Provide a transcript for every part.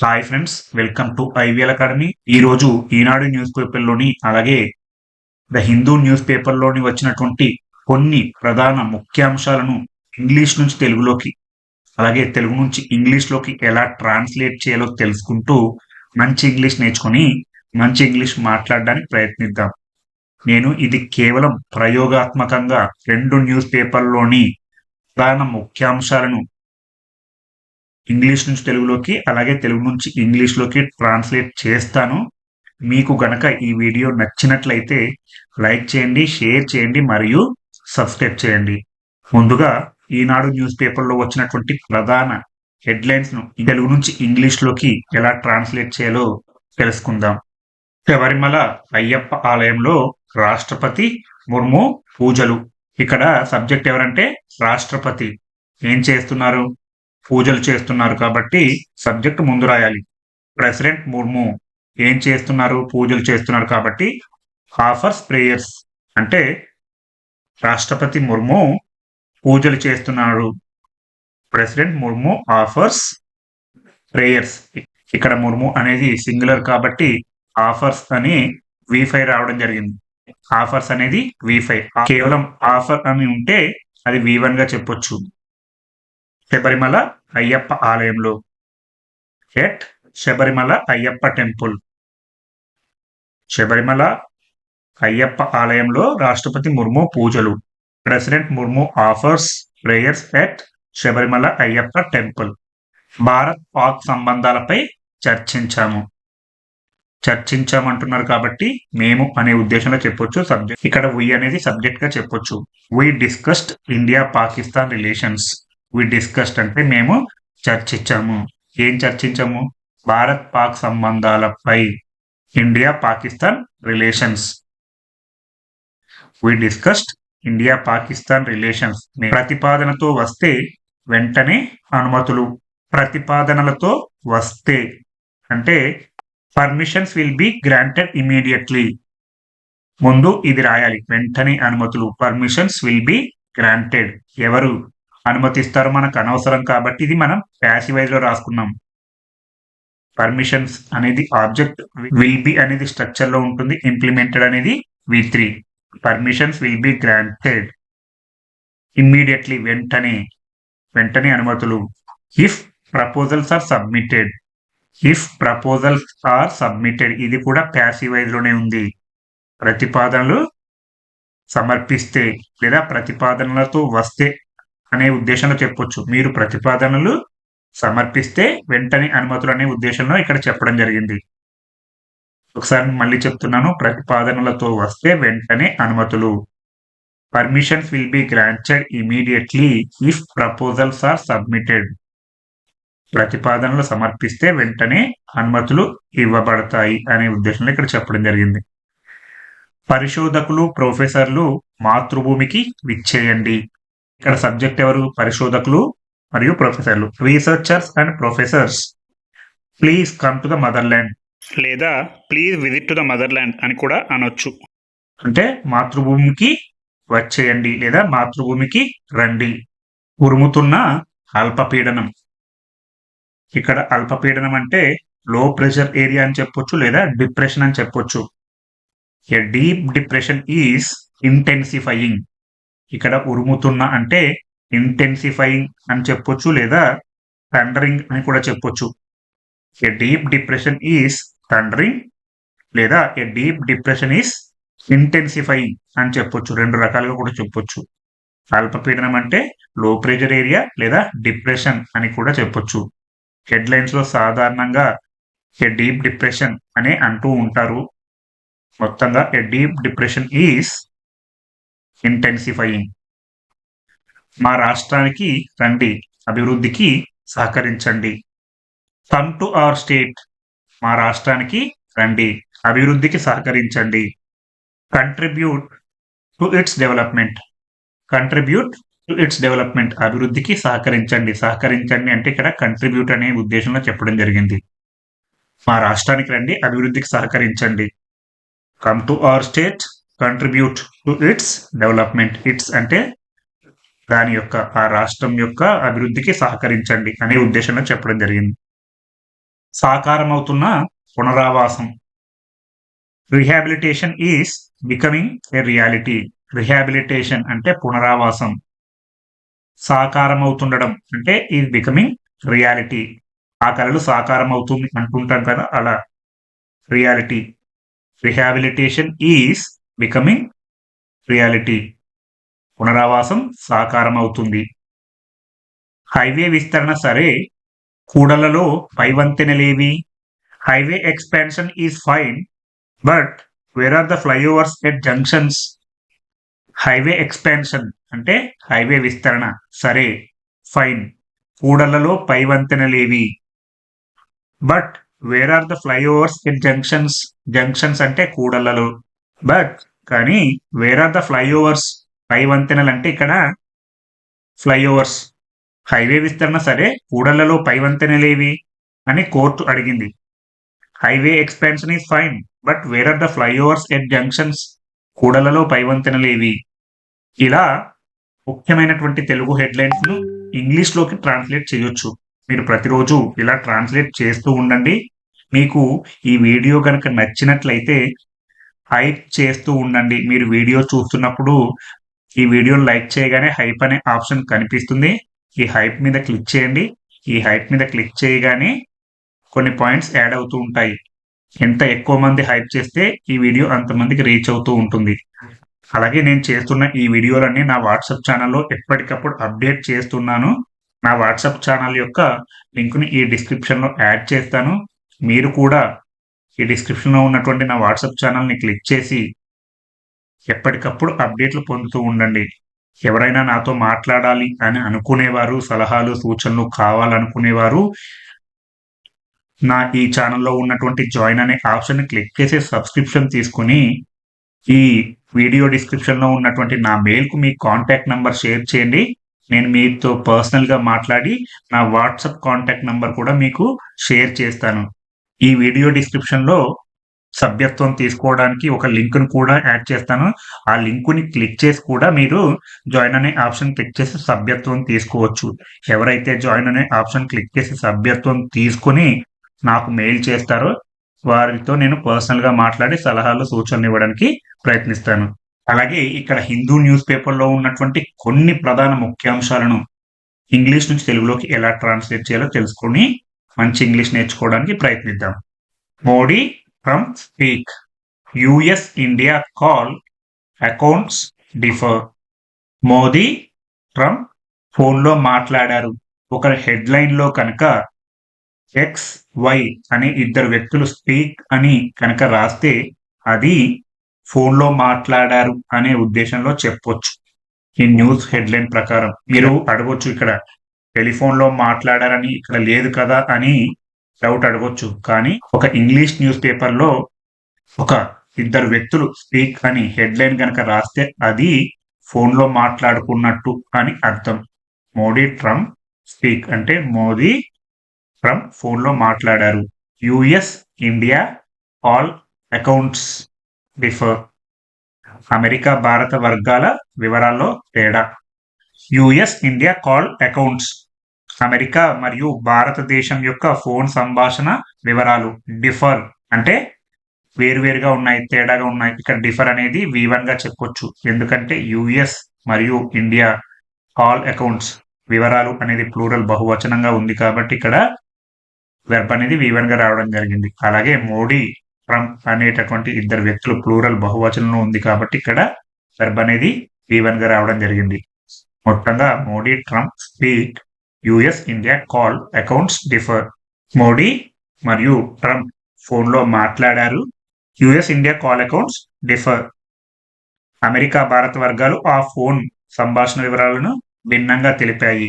Hi friends welcome to IVL academy ఈ రోజు ఈనాడు news పేపర్లోని అలాగే ద హిందూ న్యూస్ పేపర్లోని వచ్చినటువంటి కొన్ని ప్రధాన ముఖ్యాంశాలను ఇంగ్లీష్ నుంచి తెలుగులోకి అలాగే తెలుగు నుంచి ఇంగ్లీష్లోకి ఎలా ట్రాన్స్లేట్ చేయాలో తెలుసుకుంటూ మంచి ఇంగ్లీష్ నేర్చుకొని మంచి ఇంగ్లీష్ మాట్లాడడానికి ప్రయత్నిద్దాం. నేను ఇది కేవలం ప్రయోగాత్మకంగా రెండు న్యూస్ పేపర్లోని ప్రధాన ముఖ్యాంశాలను ఇంగ్లీష్ నుంచి తెలుగులోకి అలాగే తెలుగు నుంచి ఇంగ్లీష్లోకి ట్రాన్స్లేట్ చేస్తాను. మీకు గనక ఈ వీడియో నచ్చినట్లయితే లైక్ చేయండి షేర్ చేయండి మరియు సబ్స్క్రైబ్ చేయండి. ముందుగా ఈనాడు న్యూస్ పేపర్లో వచ్చినటువంటి ప్రధాన హెడ్లైన్స్ను తెలుగు నుంచి ఇంగ్లీష్లోకి ఎలా ట్రాన్స్లేట్ చేయాలో తెలుసుకుందాం. శబరిమల అయ్యప్ప ఆలయంలో రాష్ట్రపతి ముర్ము పూజలు. ఇక్కడ సబ్జెక్ట్ ఎవరంటే రాష్ట్రపతి. ఏం చేస్తున్నారు? పూజలు చేస్తున్నారు కాబట్టి సబ్జెక్ట్ ముందు రాయాలి. ప్రెసిడెంట్ ముర్ము ఏం చేస్తున్నారు? పూజలు చేస్తున్నారు కాబట్టి ఆఫర్స్ ప్రేయర్స్ అంటే రాష్ట్రపతి ముర్ము పూజలు చేస్తున్నాడు. President Murmu offers prayers. ఇక్కడ ముర్ము అనేది సింగులర్ కాబట్టి ఆఫర్స్ అని వీఫై రావడం జరిగింది. ఆఫర్స్ అనేది వి కేవలం ఆఫర్ అని ఉంటే అది వి వన్గా చెప్పొచ్చు. శబరిమల అయ్యప్ప ఆలయంలో. At Sabarimala Ayyappa temple. Sabarimala Ayyappa ఆలయంలో రాష్ట్రపతి ముర్ము పూజలు. President Murmu offers prayers at Sabarimala Ayyappa temple. Bharat Pak సంబంధాలపై చర్చించాము. చర్చించామంటున్నారు కాబట్టి మేము అనే ఉద్దేశంలో చెప్పొచ్చు. సబ్జెక్ట్ ఇక్కడ వి అనేది సబ్జెక్ట్గా చెప్పొచ్చు. We discussed India Pakistan relations we discussed అంటే మేము చర్చించాము. ఏం చర్చించాము? భారత్ పాక్ సంబంధాలపై India Pakistan relations we discussed India Pakistan relations ప్రతిపాదనతో వస్తే వెంటనే అనుమతులు. ప్రతిపాదనలతో వస్తే అంటే permissions will be granted immediately ముందు ఇది రాయాలి. వెంటనే అనుమతులు. పర్మిషన్స్ విల్ బి గ్రాంటెడ్ ఎవరు? అనుమతిస్తారు మనకు అనవసరం కాబట్టి ఇది మనం ప్యాసివైజ్లో రాసుకున్నాం. పర్మిషన్స్ అనేది ఆబ్జెక్ట్ విల్ బి అనేది స్ట్రక్చర్లో ఉంటుంది. ఇంప్లిమెంటెడ్ అనేది V three permissions will be granted immediately వెంటనే వెంటనే అనుమతులు. If proposals are submitted if proposals are submitted ఇది కూడా ప్యాసివైజ్లోనే ఉంది. ప్రతిపాదనలు సమర్పిస్తే లేదా ప్రతిపాదనలతో వస్తే అనే ఉద్దేశంలో చెప్పొచ్చు. మీరు ప్రతిపాదనలు సమర్పిస్తే వెంటనే అనుమతులు అనే ఉద్దేశంలో ఇక్కడ చెప్పడం జరిగింది. ఒకసారి మళ్ళీ చెప్తున్నాను. ప్రతిపాదనలతో వస్తే వెంటనే అనుమతులు. Permissions will be granted immediately if proposals are submitted ప్రతిపాదనలు సమర్పిస్తే వెంటనే అనుమతులు ఇవ్వబడతాయి అనే ఉద్దేశంలో ఇక్కడ చెప్పడం జరిగింది. పరిశోధకులు ప్రొఫెసర్లు మాతృభూమికి విచ్చేయండి. ఇక్కడ సబ్జెక్ట్ ఎవరు? పరిశోధకులు మరియు ప్రొఫెసర్లు. Researchers and professors. Please come to the mother land లేదా please visit to the mother land అని కూడా అనొచ్చు. అంటే మాతృభూమికి వచ్చేయండి లేదా మాతృభూమికి రండి. ఉరుముతున్న అల్పపీడనం. ఇక్కడ అల్పపీడనం అంటే లో ప్రెషర్ ఏరియా అని చెప్పొచ్చు లేదా డిప్రెషన్ అని చెప్పొచ్చు. డీప్ డిప్రెషన్ ఈస్ ఇంటెన్సిఫైయింగ్ ఇక్కడ ఉరుముతున్న అంటే ఇంటెన్సిఫైయింగ్ అని చెప్పొచ్చు లేదా థండరింగ్ అని కూడా చెప్పొచ్చు. A deep depression is thundering లేదా a deep depression is intensifying అని చెప్పొచ్చు. రెండు రకాలుగా కూడా చెప్పొచ్చు. అల్పపీడనం అంటే లో ప్రెషర్ ఏరియా లేదా డిప్రెషన్ అని కూడా చెప్పొచ్చు. హెడ్లైన్స్లో సాధారణంగా ఏ డీప్ డిప్రెషన్ అని అంటూ ఉంటారు. మొత్తంగా a deep depression is intensifying మా రాష్ట్రానికి రండి అభివృద్ధికి సహకరించండి. కమ్ టు అవర్ స్టేట్ మా రాష్ట్రానికి రండి అభివృద్ధికి సహకరించండి. Contribute to its development contribute to its development అభివృద్ధికి సహకరించండి. సహకరించండి అంటే ఇక్కడ కంట్రిబ్యూట్ అనే ఉద్దేశంలో చెప్పడం జరిగింది. మా రాష్ట్రానికి రండి అభివృద్ధికి సహకరించండి. Come to our state contribute to its development its అంటే దాని యొక్క ఆ రాష్ట్రం యొక్క అభివృద్ధికి సహకరించండి అనే ఉద్దేశంలో చెప్పడం జరిగింది. సాకారం అవుతున్న పునరావాసం. Rehabilitation is becoming a reality rehabilitation అంటే పునరావాసం. సాకారం అవుతుండడం అంటే ఈజ్ బికమింగ్ రియాలిటీ ఆ కళలు సాకారం అవుతుంది అంటుంటాం కదా అలా. Reality rehabilitation is becoming reality పునరావాసం సాకారం అవుతుంది హైవే విస్తరణ సరే కూడలలో పైవంతెనలేవి highway expansion is fine but where are the flyovers at junctions? Highway expansion అంటే హైవే విస్తరణ సరే ఫైన్ కూడలలో పైవంతెనలేవి but where are the flyovers at junctions? Junctions అంటే కూడలలో. బట్ కానీ వేర్ ఆర్ ద ఫ్లైఓవర్స్ పై వంతెనలు అంటే ఇక్కడ ఫ్లైఓవర్స్ హైవే విస్తరణ సరే కూడళ్ళలో పై వంతెనలేవి అని కోర్టు అడిగింది. Highway expansion is fine but where are the flyovers at junctions కూడలలో పై వంతెనలేవి. ఇలా ముఖ్యమైనటువంటి తెలుగు హెడ్లైన్స్ను ఇంగ్లీష్లోకి ట్రాన్స్లేట్ చేయొచ్చు. మీరు ప్రతిరోజు ఇలా ట్రాన్స్లేట్ చేస్తూ ఉండండి. మీకు ఈ వీడియో కనుక నచ్చినట్లయితే హైప్ చేస్తూ ఉండండి. మీరు వీడియో చూస్తున్నప్పుడు ఈ వీడియోని లైక్ చేయగానే హైప్ అనే ఆప్షన్ కనిపిస్తుంది. ఈ హైప్ మీద క్లిక్ చేయండి. ఈ హైప్ మీద క్లిక్ చేయగానే కొన్ని పాయింట్స్ యాడ్ అవుతూ ఉంటాయి. ఎంత ఎక్కువ మంది హైప్ చేస్తే ఈ వీడియో అంతమందికి రీచ్ అవుతూ ఉంటుంది. అలాగే నేను చేస్తున్న ఈ వీడియోలన్నీ నా వాట్సాప్ ఛానల్లో ఎప్పటికప్పుడు అప్డేట్ చేస్తున్నాను. నా వాట్సాప్ ఛానల్ యొక్క లింక్ని ఈ డిస్క్రిప్షన్లో యాడ్ చేస్తాను. మీరు కూడా ఈ డిస్క్రిప్షన్లో ఉన్నటువంటి నా వాట్సాప్ ఛానల్ని క్లిక్ చేసి ఎప్పటికప్పుడు అప్డేట్లు పొందుతూ ఉండండి. ఎవరైనా నాతో మాట్లాడాలి అని అనుకునేవారు సలహాలు సూచనలు కావాలనుకునేవారు నా ఈ ఛానల్లో ఉన్నటువంటి జాయిన్ అనే ఆప్షన్ క్లిక్ చేసి సబ్స్క్రిప్షన్ తీసుకుని ఈ వీడియో డిస్క్రిప్షన్లో ఉన్నటువంటి నా మెయిల్కు మీ కాంటాక్ట్ నెంబర్ షేర్ చేయండి. నేను మీతో పర్సనల్గా మాట్లాడి నా వాట్సాప్ కాంటాక్ట్ నెంబర్ కూడా మీకు షేర్ చేస్తాను. ఈ వీడియో డిస్క్రిప్షన్లో సభ్యత్వం తీసుకోవడానికి ఒక లింక్ను కూడా యాడ్ చేస్తాను. ఆ లింకుని క్లిక్ చేసి కూడా మీరు జాయిన్ అనే ఆప్షన్ క్లిక్ చేసి సభ్యత్వం తీసుకోవచ్చు. ఎవరైతే జాయిన్ అనే ఆప్షన్ క్లిక్ చేసి సభ్యత్వం తీసుకుని నాకు మెయిల్ చేస్తారో వారితో నేను పర్సనల్గా మాట్లాడి సలహాలు సూచనలు ఇవ్వడానికి ప్రయత్నిస్తాను. అలాగే ఇక్కడ హిందూ న్యూస్ పేపర్లో ఉన్నటువంటి కొన్ని ప్రధాన ముఖ్యాంశాలను ఇంగ్లీష్ నుంచి తెలుగులోకి ఎలా ట్రాన్స్లేట్ చేయాలో తెలుసుకొని మంచి ఇంగ్లీష్ నేర్చుకోవడానికి ప్రయత్నిద్దాం. Modi from speak. US India call accounts differ. Modi Trump ఫోన్లో మాట్లాడారు. ఒక హెడ్లైన్లో కనుక ఎక్స్ వై అనే ఇద్దరు వ్యక్తులు స్పీక్ అని కనుక రాస్తే అది ఫోన్లో మాట్లాడారు అనే ఉద్దేశంలో చెప్పొచ్చు. ఈ న్యూస్ హెడ్లైన్ ప్రకారం. మీరు అడగొచ్చు ఇక్కడ. టెలిఫోన్లో మాట్లాడారని ఇక్కడ లేదు కదా అని డౌట్ అడగొచ్చు. కానీ ఒక ఇంగ్లీష్ న్యూస్ పేపర్లో ఒక ఇద్దరు వ్యక్తులు స్పీక్ అని హెడ్లైన్ కనుక రాస్తే అది ఫోన్లో మాట్లాడుకున్నట్టు అని అర్థం. మోడీ ట్రంప్ స్పీక్ అంటే మోదీ ట్రంప్ ఫోన్లో మాట్లాడారు. US India all accounts differ. America భారత వర్గాల వివరాల్లో తేడా. US India call accounts America మరియు భారతదేశం యొక్క ఫోన్ సంభాషణ వివరాలు డిఫర్ అంటే వేరువేరుగా ఉన్నాయి తేడాగా ఉన్నాయి. ఇక్కడ డిఫర్ అనేది వి గా చెప్పొచ్చు. ఎందుకంటే యుఎస్ మరియు ఇండియా కాల్ అకౌంట్స్ వివరాలు అనేది ప్లూరల్ బహువచనంగా ఉంది కాబట్టి ఇక్కడ వెర్బ్ అనేది వి గా రావడం జరిగింది. అలాగే మోడీ ట్రంప్ అనేటటువంటి ఇద్దరు వ్యక్తులు ప్లూరల్ బహువచనంలో ఉంది కాబట్టి ఇక్కడ వెర్బ్ అనేది వి గా రావడం జరిగింది. మొత్తంగా Modi Trump speak US India call accounts differ Modi మరియు ట్రంప్ ఫోన్లో మాట్లాడారు. US India call accounts differ America భారత వర్గాలు ఆ ఫోన్ సంభాషణ వివరాలను భిన్నంగా తెలిపాయి.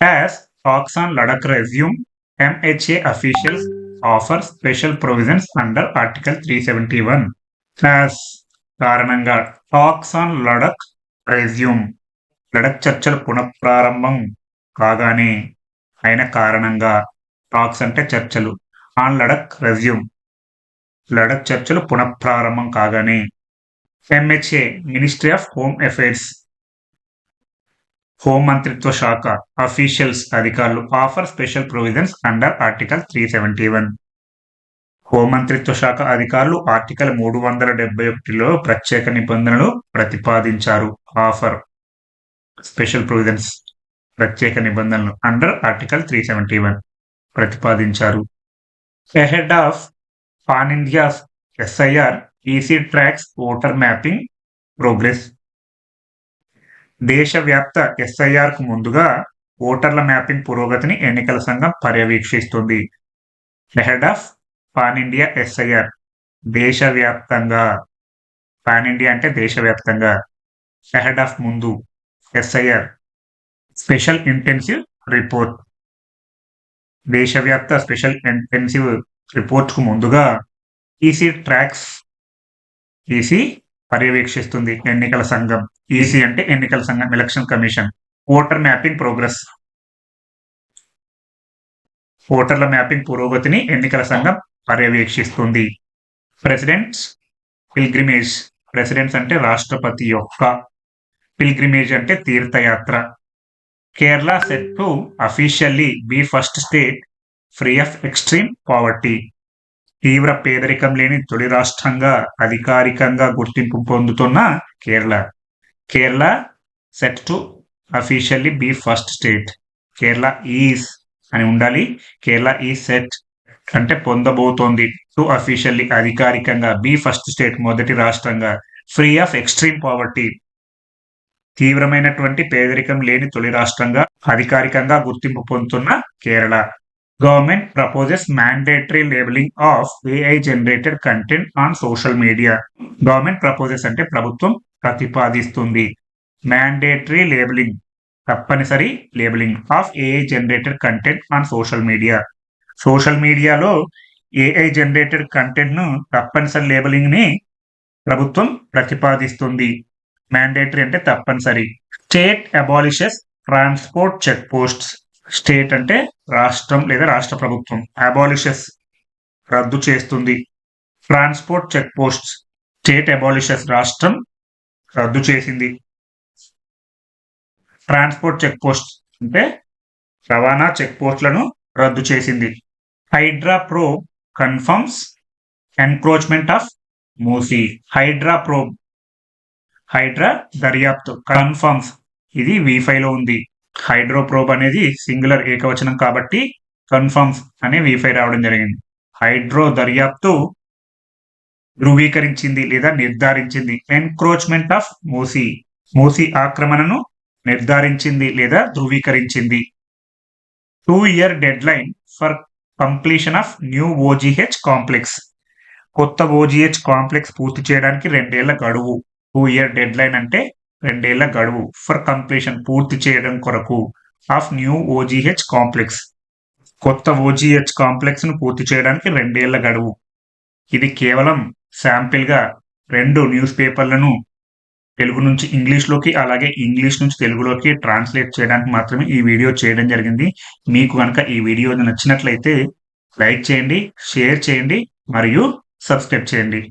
As talks on Ladakh resume MHA officials offer special provisions under article three seventy one as కారణంగా talks on Ladakh resume Ladakh చర్చల పునఃప్రారంభం. కాగానే అయిన కారణంగా టాక్స్ అంటే చర్చలు ఆన్ లడక్ రెజ్యూమ్. లడక్ చర్చలు పునఃప్రారంభం కాగానే MHA ministry of home affairs home మంత్రిత్వ శాఖ అఫీషియల్స్ అధికారులు offer special provisions under article three seventy one home మంత్రిత్వ శాఖ అధికారులు ఆర్టికల్ మూడు వందల డెబ్బై ఒకటిలో ప్రత్యేక నిబంధనలు ప్రతిపాదించారు. ఆఫర్ స్పెషల్ ప్రొవిజన్స్ ప్రత్యేక నిబంధనలు under article three seventy one ప్రతిపాదించారు head of pan India SIR EC tracks voter mapping progress దేశవ్యాప్త ఎస్ఐఆర్కు ముందుగా ఓటర్ల మ్యాపింగ్ పురోగతిని ఎన్నికల సంఘం పర్యవేక్షిస్తుంది. Head of pan India SIR దేశవ్యాప్తంగా. పాన్ ఇండియా అంటే దేశవ్యాప్తంగా. హెడ్ ఆఫ్ ముందు ఎస్ఐఆర్ స్పెషల్ ఇంటెన్సివ్ రిపోర్ట్. దేశవ్యాప్త స్పెషల్ ఇంటెన్సివ్ రిపోర్ట్కు ముందుగా ఈసీ ట్రాక్స్ ఈసీ పర్యవేక్షిస్తుంది ఎన్నికల సంఘం. ఈసీ అంటే ఎన్నికల సంఘం election commission. Voter mapping progress. ఓటర్ల మ్యాపింగ్ పురోగతిని ఎన్నికల సంఘం పర్యవేక్షిస్తుంది. Presidents pilgrimage. ప్రెసిడెంట్స్ అంటే రాష్ట్రపతి యొక్క. పిల్గ్రిమేజ్ అంటే తీర్థయాత్ర. Kerala set to officially be first state free of extreme poverty తీవ్ర పేదరికం లేని తొలి రాష్ట్రంగా అధికారికంగా గుర్తింపు పొందుతున్న Kerala. Kerala set to officially be first state Kerala is అని ఉండాలి. కేరళ ఈ సెట్ అంటే పొందబోతోంది. టు అఫీషియల్లీ అధికారికంగా బి ఫస్ట్ స్టేట్ మొదటి రాష్ట్రంగా. ఫ్రీ ఆఫ్ ఎక్స్ట్రీమ్ పావర్టీ తీవ్రమైనటువంటి పేదరికం లేని తొలి రాష్ట్రంగా అధికారికంగా గుర్తింపు పొందుతున్న Kerala. Government proposes mandatory labelling of AI generated content on social media government proposes అంటే ప్రభుత్వం ప్రతిపాదిస్తుంది. మ్యాండేటరీ లేబులింగ్ తప్పనిసరి labelling of AI generated content on social media social మీడియాలో ఏఐ జనరేటెడ్ కంటెంట్ను తప్పనిసరి లేబులింగ్ని ప్రభుత్వం ప్రతిపాదిస్తుంది. మ్యాండేటరీ అంటే తప్పనిసరి. State abolishes transport check posts state అంటే రాష్ట్రం లేదా రాష్ట్ర ప్రభుత్వం. అబాలిషెస్ రద్దు చేస్తుంది. Transport check posts state abolishes రాష్ట్రం రద్దు చేసింది. ట్రాన్స్పోర్ట్ చెక్ పోస్ట్ అంటే రవాణా చెక్ పోస్ట్లను రద్దు చేసింది. HYDRAA probe confirms encroachment of Musi HYDRAA probe HYDRAA దర్యాప్తు. కన్ఫర్మ్స్ ఇది లో ఉంది. హైడ్రోప్రోబ్ అనేది సింగులర్ ఏకవచనం కాబట్టి కన్ఫర్మ్స్ అనే వీఫై రావడం జరిగింది. హైడ్రో దర్యాప్తు ధృవీకరించింది లేదా నిర్ధారించింది. Encroachment of మోసీ. మోసీ ఆక్రమణను నిర్ధారించింది లేదా ధృవీకరించింది. Two year deadline for completion of new OGH complex. కొత్త ఓజీహెచ్ కాంప్లెక్స్ పూర్తి చేయడానికి రెండేళ్ళ గడువు. టూ ఇయర్ డెడ్ లైన్ అంటే రెండేళ్ళ గడువు. ఫర్ కంప్లీషన్ పూర్తి చేయడం కొరకు ఆఫ్ న్యూ ఓజీహెచ్ కాంప్లెక్స్ కొత్త ఓజీహెచ్ కాంప్లెక్స్ను పూర్తి చేయడానికి రెండేళ్ళ గడువు. ఇది కేవలం శాంపిల్గా రెండు న్యూస్ పేపర్లను తెలుగు నుంచి ఇంగ్లీష్లోకి అలాగే ఇంగ్లీష్ నుంచి తెలుగులోకి ట్రాన్స్లేట్ చేయడానికి మాత్రమే ఈ వీడియో చేయడం జరిగింది. మీకు కనుక ఈ వీడియో నచ్చినట్లయితే లైక్ చేయండి షేర్ చేయండి మరియు సబ్స్క్రైబ్ చేయండి.